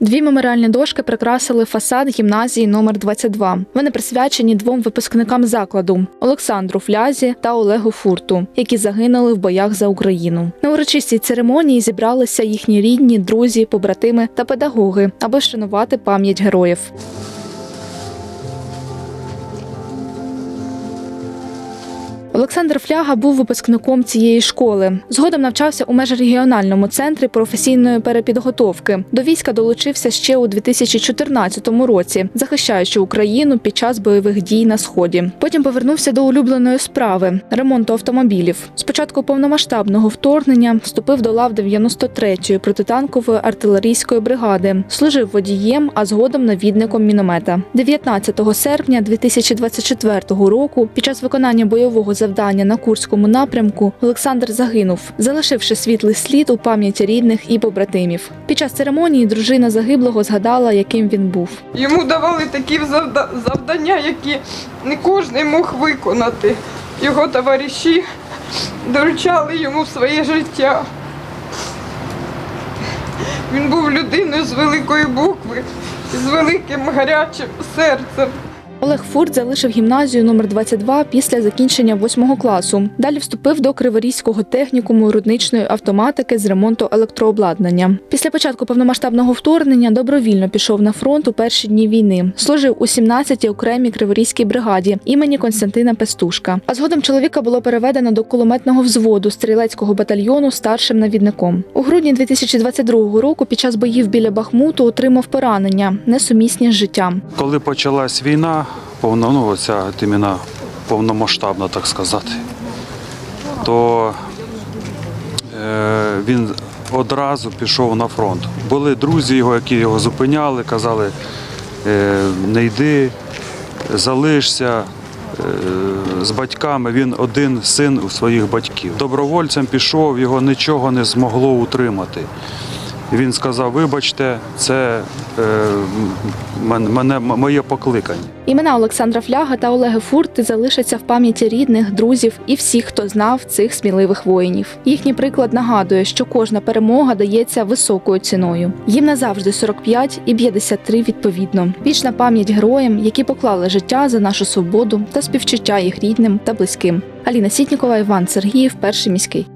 Дві меморіальні дошки прикрасили фасад гімназії номер 22. Вони присвячені двом випускникам закладу Олександру Флязі та Олегу Фурту, які загинули в боях за Україну. На урочистій церемонії зібралися їхні рідні, друзі, побратими та педагоги, аби вшанувати пам'ять героїв. Олександр Фляга був випускником цієї школи. Згодом навчався у межрегіональному центрі професійної перепідготовки. До війська долучився ще у 2014 році, захищаючи Україну під час бойових дій на сході. Потім повернувся до улюбленої справи ремонту автомобілів. Спочатку повномасштабного вторгнення вступив до лав 93-ї протитанкової артилерійської бригади, служив водієм, а згодом навідником міномета. 19 серпня 2024 року, під час виконання бойового завдання на Курському напрямку, Олександр загинув, залишивши світлий слід у пам'яті рідних і побратимів. Під час церемонії дружина загиблого згадала, яким він був. Йому давали такі завдання, які не кожен мог виконати. Його товариші доручали йому своє життя. Він був людиною з великої букви, з великим гарячим серцем. Олег Фурт залишив гімназію номер 22 після закінчення 8 класу. Далі вступив до Криворізького технікуму рудничної автоматики з ремонту електрообладнання. Після початку повномасштабного вторгнення добровільно пішов на фронт у перші дні війни. Служив у 17-й окремій Криворізькій бригаді імені Константина Пестушка. А згодом чоловіка було переведено до кулеметного взводу стрілецького батальйону старшим навідником. У грудні 2022 року під час боїв біля Бахмуту отримав поранення, несумісні з життям. Коли почалась війна, повно, ну, оця іменно повномасштабна, так сказати, то е, він одразу пішов на фронт. Були друзі його, які його зупиняли, казали, е, не йди, залишся. е, З батьками він один син у своїх батьків. Добровольцем пішов, його нічого не змогло утримати. Він сказав: вибачте, це е, мене, моє покликання. Імена Олександра Фляга та Олега Фурти залишаться в пам'яті рідних, друзів і всіх, хто знав цих сміливих воїнів. Їхній приклад нагадує, що кожна перемога дається високою ціною. Їм назавжди 45 і 53 відповідно. Вічна пам'ять героям, які поклали життя за нашу свободу та співчуття їх рідним та близьким. Аліна Сітнікова, Іван Сергіїв, перший міський.